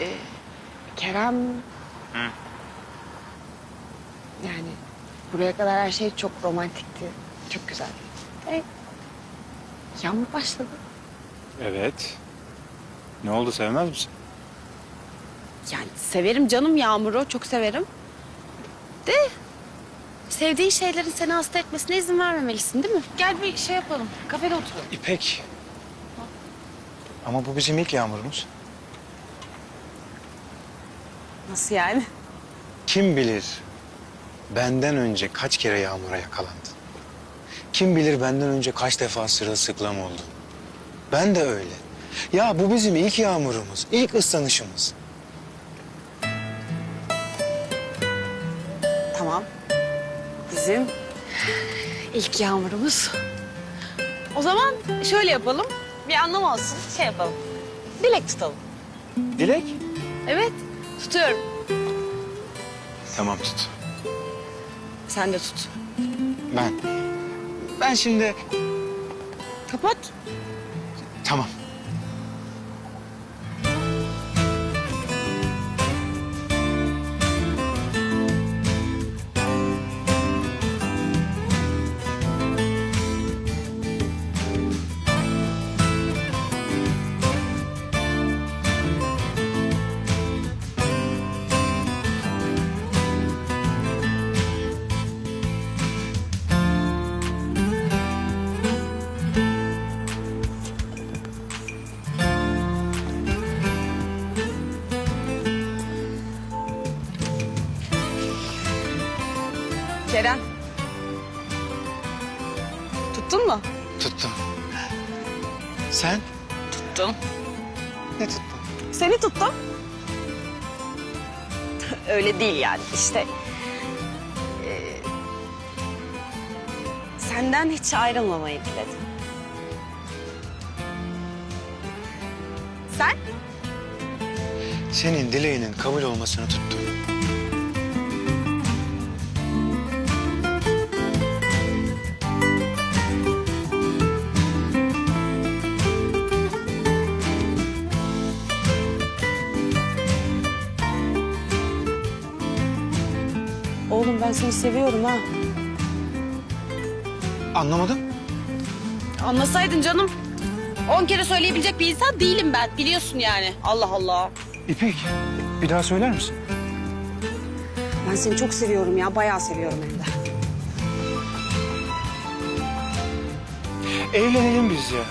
Ee, Kerem... Hı. Yani buraya kadar her şey çok romantikti. Çok güzeldi. E, yağmur başladı. Evet. Ne oldu sevmez misin? Yani severim canım yağmuru. Çok severim. De sevdiğin şeylerin seni hasta etmesine izin vermemelisin değil mi? Gel bir şey yapalım. Kafede oturalım. İpek. Ama bu bizim ilk yağmurumuz. Nasıl yani? Kim bilir benden önce kaç kere yağmura yakalandın? Kim bilir benden önce kaç defa sırılsıklam oldun? Ben de öyle. Ya bu bizim ilk yağmurumuz, ilk ıslanışımız. Tamam. Bizim ilk yağmurumuz. O zaman şöyle yapalım. Bir anlam olsun. Şey yapalım. Dilek tutalım. Dilek? Evet. Tutuyorum. Tamam tut. Sen de tut. Ben. Ben şimdi... Kapat. Tamam. Kerem. Tuttun mu? Tuttum. Sen? Tuttum. Ne tuttun? Seni tuttum. Öyle değil yani işte. Ee, senden hiç ayrılmamayı diledim. Sen? Senin dileğinin kabul olmasını tuttum. Oğlum ben seni seviyorum ha. Anlamadım. Anlasaydın canım. On kere söyleyebilecek bir insan değilim ben. Biliyorsun yani. Allah Allah. İpek, bir daha söyler misin? Ben seni çok seviyorum ya. Bayağı seviyorum hem de. Evlenelim biz ya.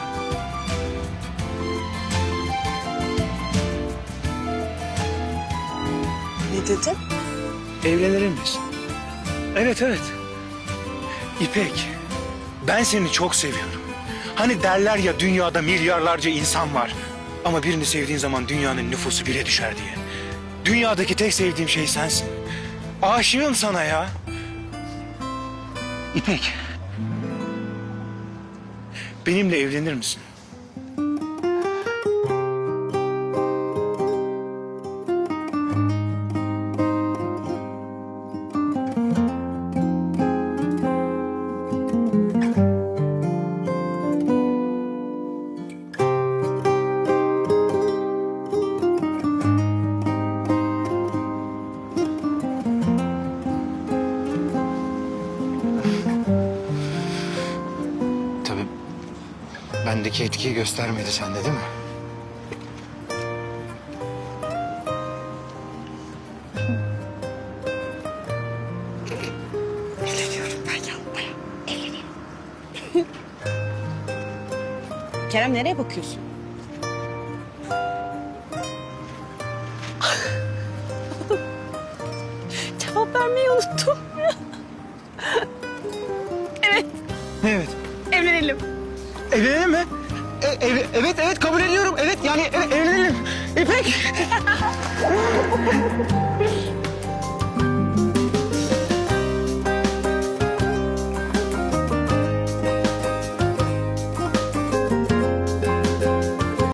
Ne dedin? Evlenelim biz. Evet, evet. İpek, ben seni çok seviyorum. Hani derler ya dünyada milyarlarca insan var. Ama birini sevdiğin zaman dünyanın nüfusu bire düşer diye. Dünyadaki tek sevdiğim şey sensin. Aşığım sana ya. İpek. Benimle evlenir misin? Bendeki etkiyi göstermedi sende değil mi? Evleniyorum ben ya. Bayağı evleniyorum. Kerem nereye bakıyorsun? Cevap vermeyi unuttum. evet, Evet. evlenelim. Evlenelim mi? E- ev- evet evet kabul ediyorum. Evet yani e- evlenelim. İpek.